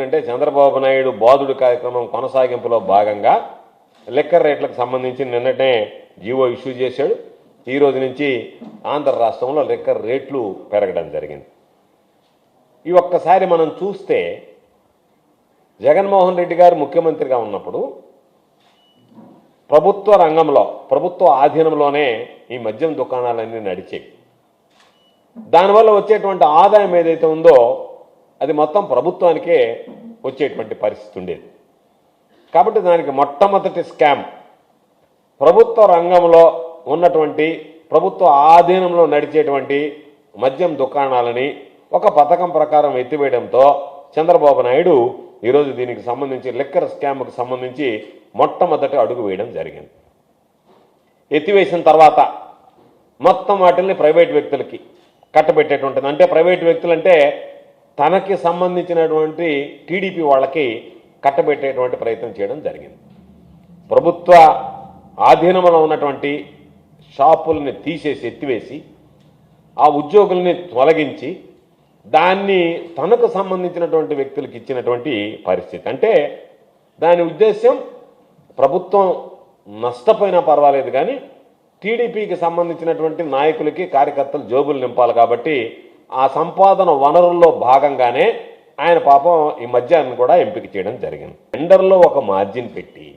ఎందుకంటే చంద్రబాబు నాయుడు బాధుడు కార్యక్రమం కొనసాగింపులో భాగంగా లిక్కర్ రేట్లకు సంబంధించి నిన్నటే జీవో ఇష్యూ చేశాడు. ఈ రోజు నుంచి ఆంధ్ర రాష్ట్రంలో లిక్కర్ రేట్లు పెరగడం జరిగింది. ఈ ఒక్కసారి మనం చూస్తే జగన్మోహన్ రెడ్డి గారు ముఖ్యమంత్రిగా ఉన్నప్పుడు ప్రభుత్వ రంగంలో ప్రభుత్వ ఆధీనంలోనే ఈ మద్యం దుకాణాలన్నీ నడిచేవి. దానివల్ల వచ్చేటువంటి ఆదాయం ఏదైతే ఉందో అది మొత్తం ప్రభుత్వానికే వచ్చేటువంటి పరిస్థితి ఉండేది. కాబట్టి దానికి మొట్టమొదటి స్కామ్ ప్రభుత్వ రంగంలో ఉన్నటువంటి ప్రభుత్వ ఆధీనంలో నడిచేటువంటి మద్యం దుకాణాలని ఒక పథకం ప్రకారం ఎత్తివేయడంతో చంద్రబాబు నాయుడు ఈరోజు దీనికి సంబంధించి లిక్కర్ స్కామ్కు సంబంధించి మొట్టమొదటి అడుగు వేయడం జరిగింది. ఎత్తివేసిన తర్వాత మొత్తం వాటిల్ని ప్రైవేట్ వ్యక్తులకి కట్టబెట్టేటువంటిది. అంటే ప్రైవేట్ వ్యక్తులు అంటే తనకి సంబంధించినటువంటి టీడీపీ వాళ్ళకి కట్టబెట్టేటువంటి ప్రయత్నం చేయడం జరిగింది. ప్రభుత్వ ఆధీనంలో ఉన్నటువంటి షాపుల్ని తీసేసి ఎత్తివేసి ఆ ఉద్యోగుల్ని తొలగించి దాన్ని తనకు సంబంధించినటువంటి వ్యక్తులకు ఇచ్చినటువంటి పరిస్థితి. అంటే దాని ఉద్దేశం ప్రభుత్వం నష్టపోయినా పర్వాలేదు కానీ టీడీపీకి సంబంధించినటువంటి నాయకులకి కార్యకర్తలు జోబులు నింపాలి కాబట్టి ఆ సంపాదన వనరుల్లో భాగంగానే ఆయన పాపం ఈ మద్యాన్ని కూడా ఎంపిక చేయడం జరిగింది. టెండర్లో ఒక మార్జిన్ పెట్టి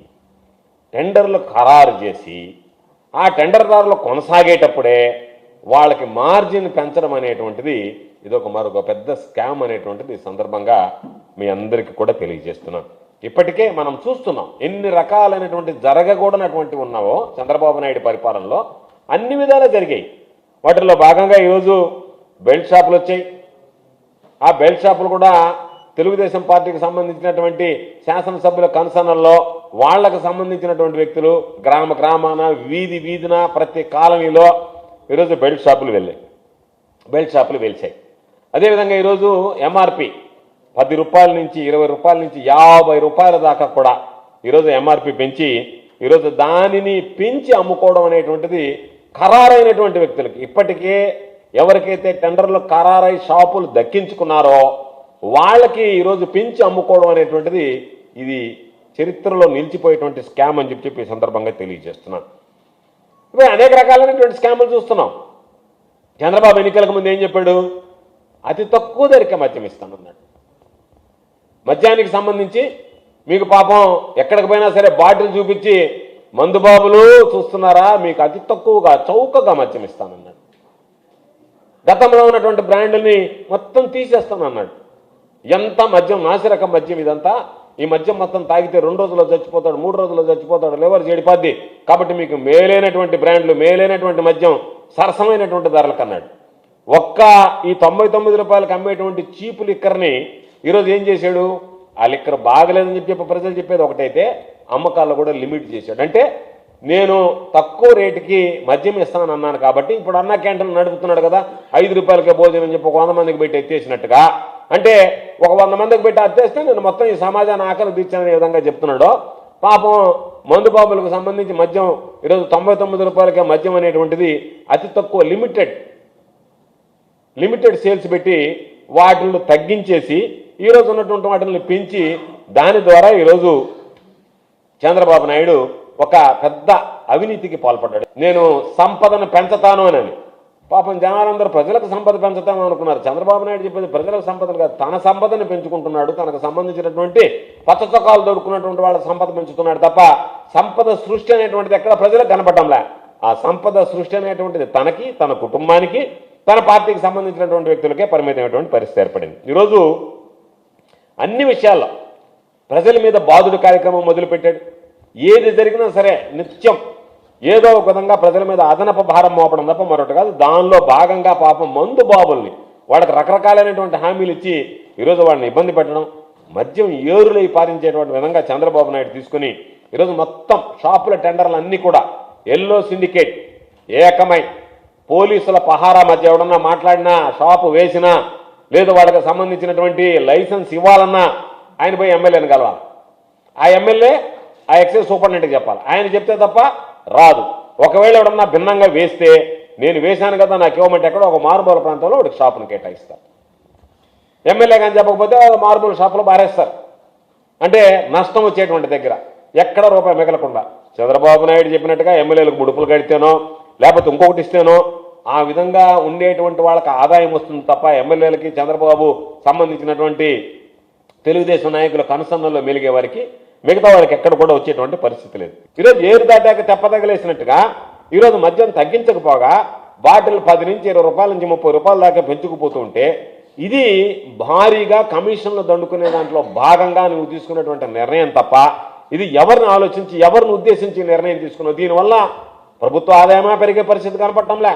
టెండర్లు ఖరారు చేసి ఆ టెండర్దారులు కొనసాగేటప్పుడే వాళ్ళకి మార్జిన్ పెంచడం అనేటువంటిది ఇది ఒక మరొక పెద్ద స్కామ్ అనేటువంటిది సందర్భంగా మీ అందరికీ కూడా తెలియజేస్తున్నాను. ఇప్పటికే మనం చూస్తున్నాం ఎన్ని రకాలైనటువంటి జరగకూడనటువంటి ఉన్నావో చంద్రబాబు నాయుడు పరిపాలనలో అన్ని విధాలు జరిగాయి. వాటిలో భాగంగా ఈరోజు బెల్ట్ షాపులు వచ్చాయి. ఆ బెల్ట్ షాపులు కూడా తెలుగుదేశం పార్టీకి సంబంధించినటువంటి శాసనసభ్యుల కన్సర్నల్లో వాళ్ళకు సంబంధించినటువంటి వ్యక్తులు గ్రామ గ్రామాన వీధి వీధిన ప్రతి కాలనీలో ఈరోజు బెల్ట్ షాపులు వెళ్ళాయి. బెల్ట్ షాపులు వెలిచాయి. అదేవిధంగా ఈరోజు ఎంఆర్పి పది రూపాయల నుంచి ఇరవై రూపాయల నుంచి యాభై రూపాయల దాకా కూడా ఈరోజు ఎంఆర్పి పెంచి ఈరోజు దానిని పెంచి అమ్ముకోవడం అనేటువంటిది ఖరారైనటువంటి వ్యక్తులకి ఇప్పటికే ఎవరికైతే టెండర్లు ఖరారై షాపులు దక్కించుకున్నారో వాళ్ళకి ఈరోజు పెంచి అమ్ముకోవడం అనేటువంటిది ఇది చరిత్రలో నిలిచిపోయేటువంటి స్కామ్ అని చెప్పి చెప్పి ఈ సందర్భంగా తెలియజేస్తున్నాను. ఇప్పుడు అనేక రకాలైనటువంటి స్కాములు చూస్తున్నాం. చంద్రబాబు ఎన్నికలకు ముందు ఏం చెప్పాడు? అతి తక్కువ ధరకే మద్యం ఇస్తానన్నాడు. మద్యానికి సంబంధించి మీకు పాపం ఎక్కడికి పోయినా సరే బాటిల్ చూపించి మందుబాబులు చూస్తున్నారా? మీకు అతి తక్కువగా చౌకగా మద్యం ఇస్తానన్నాడు. గతంలో ఉన్నటువంటి బ్రాండ్ని మొత్తం తీసేస్తానన్నాడు. ఎంత మద్యం నాసిరకం మద్యం ఇదంతా ఈ మద్యం మొత్తం తాగితే రెండు రోజుల్లో చచ్చిపోతాడు మూడు రోజుల్లో చచ్చిపోతాడు లివర్ చెడిపోద్ది. కాబట్టి మీకు మేలైనటువంటి బ్రాండ్లు మేలైనటువంటి మద్యం సరసమైనటువంటి ధరలకు అన్నాడు. ఒక్క ఈ తొంభై తొమ్మిది రూపాయలకు అమ్మేటువంటి చీపు లిక్కర్ని ఈరోజు ఏం చేశాడు? ఆ లిక్కర్ బాగలేదని చెప్పి చెప్పి ప్రజలు చెప్పేది ఒకటైతే అమ్మకాల్లో కూడా లిమిట్ చేశాడు. అంటే నేను తక్కువ రేటుకి మద్యం ఇస్తానని అన్నాను కాబట్టి ఇప్పుడు అన్న క్యాంటీన్ నడుపుతున్నాడు కదా ఐదు రూపాయలకే భోజనం అని చెప్పి ఒక వంద మందికి పెట్టి ఎత్తేసినట్టుగా. అంటే ఒక వంద మందికి పెట్టి అత్తేస్తే నేను మొత్తం ఈ సమాజాన్ని ఆకలి తీర్చాననే విధంగా చెప్తున్నాడు పాపం మందు బాబులకు సంబంధించి మద్యం ఈరోజు తొంభై తొమ్మిది రూపాయలకే మద్యం అనేటువంటిది అతి తక్కువ లిమిటెడ్ లిమిటెడ్ సేల్స్ పెట్టి వాటిని తగ్గించేసి ఈరోజు ఉన్నటువంటి వాటిని పెంచి దాని ద్వారా ఈరోజు చంద్రబాబు నాయుడు ఒక పెద్ద అవినీతికి పాల్పడ్డాడు. నేను సంపదను పెంచుతాను అని. పాపం జనాలందరూ ప్రజలకు సంపద పెంచుతాము అనుకున్నారు. చంద్రబాబు నాయుడు చెప్పేది ప్రజలకు సంపదను కాదు తన సంపదను పెంచుకుంటున్నాడు. తనకు సంబంధించినటువంటి పచ్చచొక్కాలు దొరుకున్నటువంటి వాళ్ళ సంపద పెంచుతున్నాడు తప్ప సంపద సృష్టి అనేటువంటిది ఎక్కడ ప్రజలకు కనపడంలే ఆ సంపద సృష్టి అనేటువంటిది తనకి తన కుటుంబానికి తన పార్టీకి సంబంధించినటువంటి వ్యక్తులకే పరిమితమైనటువంటి పరిస్థితి ఏర్పడింది. ఈరోజు అన్ని విషయాల్లో ప్రజల మీద బాధుడు కార్యక్రమం మొదలుపెట్టాడు. ఏది జరిగినా సరే నిత్యం ఏదో ఒక విధంగా ప్రజల మీద అదనపు భారం మోపడం తప్ప మరొకటి కాదు. దానిలో భాగంగా పాపం మందు బాబుల్ని వాళ్ళకి రకరకాలైనటువంటి హామీలు ఇచ్చి ఈరోజు వాళ్ళని ఇబ్బంది పెట్టడం మద్యం ఏరులై పారించేటువంటి విధంగా చంద్రబాబు నాయుడు తీసుకుని ఈరోజు మొత్తం షాపుల టెండర్లు అన్నీ కూడా ఎల్లో సిండికేట్ ఏకమై పోలీసుల పహారా మధ్య ఎవడన్నా మాట్లాడినా షాపు వేసినా లేదు వాళ్ళకి సంబంధించినటువంటి లైసెన్స్ ఇవ్వాలన్నా ఆయన పోయి ఎమ్మెల్యేని కలవాలి. ఆ ఎమ్మెల్యే ఆ ఎక్సైజ్ సూపరింటెండెంట్కి చెప్పాలి. ఆయన చెప్తే తప్ప రాదు. ఒకవేళ ఎవడన్నా భిన్నంగా వేస్తే నేను వేశాను కదా నాకు ఇవ్వమంటే ఎక్కడో ఒక మారుమూల ప్రాంతంలో వాడికి షాపును కేటాయిస్తాను ఎమ్మెల్యే కానీ చెప్పకపోతే మార్బుల్ షాపులో బారేస్తారు అంటే నష్టం వచ్చేటువంటి దగ్గర ఎక్కడ రూపాయి మిగలకుండా. చంద్రబాబు నాయుడు చెప్పినట్టుగా ఎమ్మెల్యేలకు ముడుపులు కడితేనో లేకపోతే ఇంకొకటి ఇస్తేనో ఆ విధంగా ఉండేటువంటి వాళ్ళకి ఆదాయం వస్తుంది తప్ప ఎమ్మెల్యేలకి చంద్రబాబు సంబంధించినటువంటి తెలుగుదేశం నాయకుల కనుసన్నల్లో మెలిగే వారికి మిగతా వాళ్ళకి ఎక్కడ కూడా వచ్చేటువంటి పరిస్థితి లేదు. ఈరోజు ఏరు దాటాక తెప్పదగలేసినట్టుగా ఈరోజు మద్యం తగ్గించకపోగా బాటిల్ పది నుంచి ఇరవై రూపాయల నుంచి ముప్పై రూపాయల దాకా పెంచుకుపోతుంటే ఇది భారీగా కమిషన్లు దండుకునే దాంట్లో భాగంగా నువ్వు తీసుకున్నటువంటి నిర్ణయం తప్ప ఇది ఎవరిని ఆలోచించి ఎవరిని ఉద్దేశించి నిర్ణయం తీసుకున్నావు దీనివల్ల ప్రభుత్వ ఆదాయమా పెరిగే పరిస్థితి కనపడటంలే.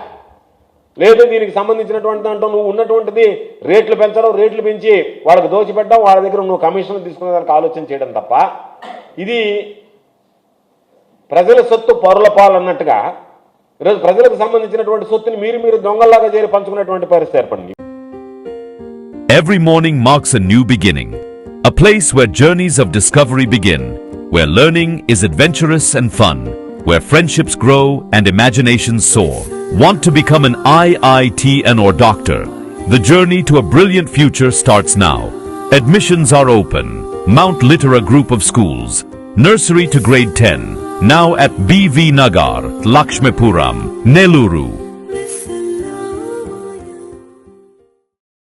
లేదు దీనికి సంబంధించినటువంటి దాంట్లో నువ్వు ఉన్నటువంటిది రేట్లు పెంచడం రేట్లు పెంచి వాళ్ళకి దోచిపెట్టడం వాళ్ళ దగ్గర నువ్వు కమిషన్లు తీసుకునే దానికి ఆలోచన చేయడం తప్ప ఇది ప్రజల సొత్తు పరుల ఈరోజు ప్రజలకు సంబంధించినటువంటి సొత్తుని మీరు మీరు దొంగల్లాగా చేరి పంచుకునేటువంటి పరిస్థితి ఏర్పడింది Every morning marks a new beginning, a place where journeys of discovery begin, where learning is adventurous and fun, where friendships grow and imaginations soar. Want to become an IITN or doctor? The journey to a brilliant future starts now. Admissions are open. Mount Litera Group of Schools, nursery to grade 10, now at BV Nagar, Lakshmipuram, Neluru.